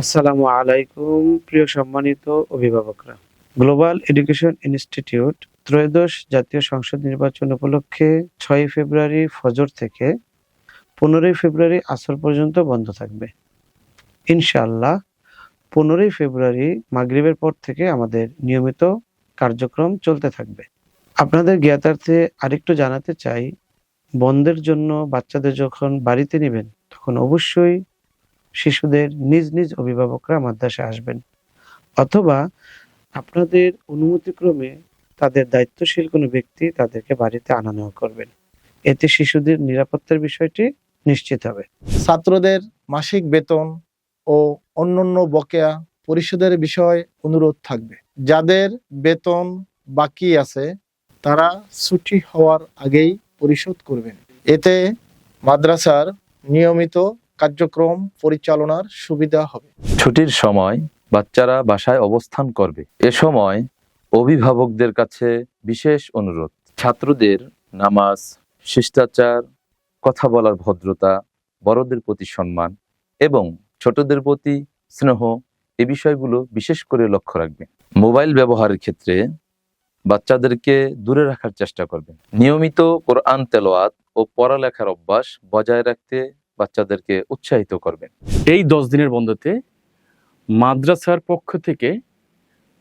আসসালামু আলাইকুম, প্রিয় সম্মানিত অভিভাবকরা। গ্লোবাল এডুকেশন ইনস্টিটিউট ত্রয়োদশ জাতীয় সংসদ নির্বাচন উপলক্ষে ছয় ফেব্রুয়ারি ফজর থেকে পনেরোই ফেব্রুয়ারি আসর পর্যন্ত বন্ধ থাকবে। ইনশাআল্লাহ পনেরোই ফেব্রুয়ারি মাগরিবের পর থেকে আমাদের নিয়মিত কার্যক্রম চলতে থাকবে। আপনাদের জ্ঞাতার্থে আরেকটু জানাতে চাই, বন্ধের জন্য বাচ্চাদের যখন বাড়িতে নেবেন, তখন অবশ্যই শিশুদের নিজ নিজ অভিভাবকরা মাদ্রাসায় আসবেন। অথবা আপনাদের অনুমতিক্রমে তাদের দায়িত্বশীল কোনো ব্যক্তি তাদেরকে বাড়িতে আনা নেওয়া করবেন। এতে শিশুদের নিরাপত্তার বিষয়টি নিশ্চিত হবে। ছাত্রদের মাসিক বেতন ও অন্যান্য বকেয়া পরিশোধের বিষয়ে অনুরোধ থাকবে। যাদের বেতন বাকি আছে, তারা ছুটি হওয়ার আগেই পরিশোধ করবেন। এতে মাদ্রাসার নিয়মিত কার্যক্রম পরিচালনার সুবিধা হবে। ছুটির সময় বাচ্চারা বাসায় অবস্থান করবে। এ সময় অভিভাবকদের কাছে বিশেষ অনুরোধ। ছাত্রদের নামাজ, শিষ্টাচার, কথা বলার ভদ্রতা, বড়দের প্রতি সম্মান এবং ছোটদের প্রতি স্নেহ এ বিষয়গুলো বিশেষ করে লক্ষ্য রাখবেন। মোবাইল ব্যবহারের ক্ষেত্রে বাচ্চাদেরকে দূরে রাখার চেষ্টা করবেন। নিয়মিত কোরআন তেলোয়াত ও পড়ালেখার অভ্যাস বজায় রাখতে বাচ্চাদেরকে উৎসাহিত করবেন। এই দশ দিনের বন্ধতে মাদ্রাসার পক্ষ থেকে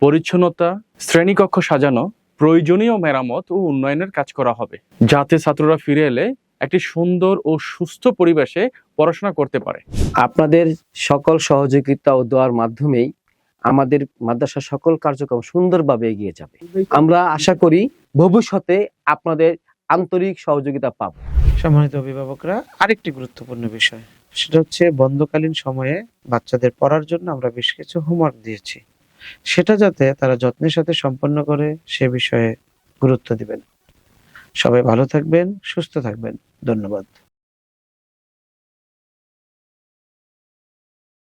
পরিচ্ছন্নতা, শ্রেণীকক্ষ সাজানো, প্রয়োজনীয় মেরামত ও উন্নয়নের কাজ করা হবে, যাতে ছাত্ররা ফিরে এলে একটি সুন্দর ও সুস্থ পরিবেশে পড়াশোনা করতে পারে। আপনাদের সকল সহযোগিতা ও দেওয়ার মাধ্যমেই আমাদের মাদ্রাসার সকল কার্যক্রম সুন্দরভাবে এগিয়ে যাবে। আমরা আশা করি ভবিষ্যতে আপনাদের আন্তরিক সহযোগিতা পাব। সম্মানিত অভিভাবকরা, আরেকটি গুরুত্বপূর্ণ বিষয়। সেটা হচ্ছে বন্ধকালীন সময়ে বাচ্চাদের পড়ার জন্য আমরা বেশ কিছু হোমওয়ার্ক দিয়েছি। সেটা যাতে তারা যত্নের সাথে সম্পন্ন করে সে বিষয়ে গুরুত্ব দিবেন। সবাই ভালো থাকবেন, সুস্থ থাকবেন। ধন্যবাদ।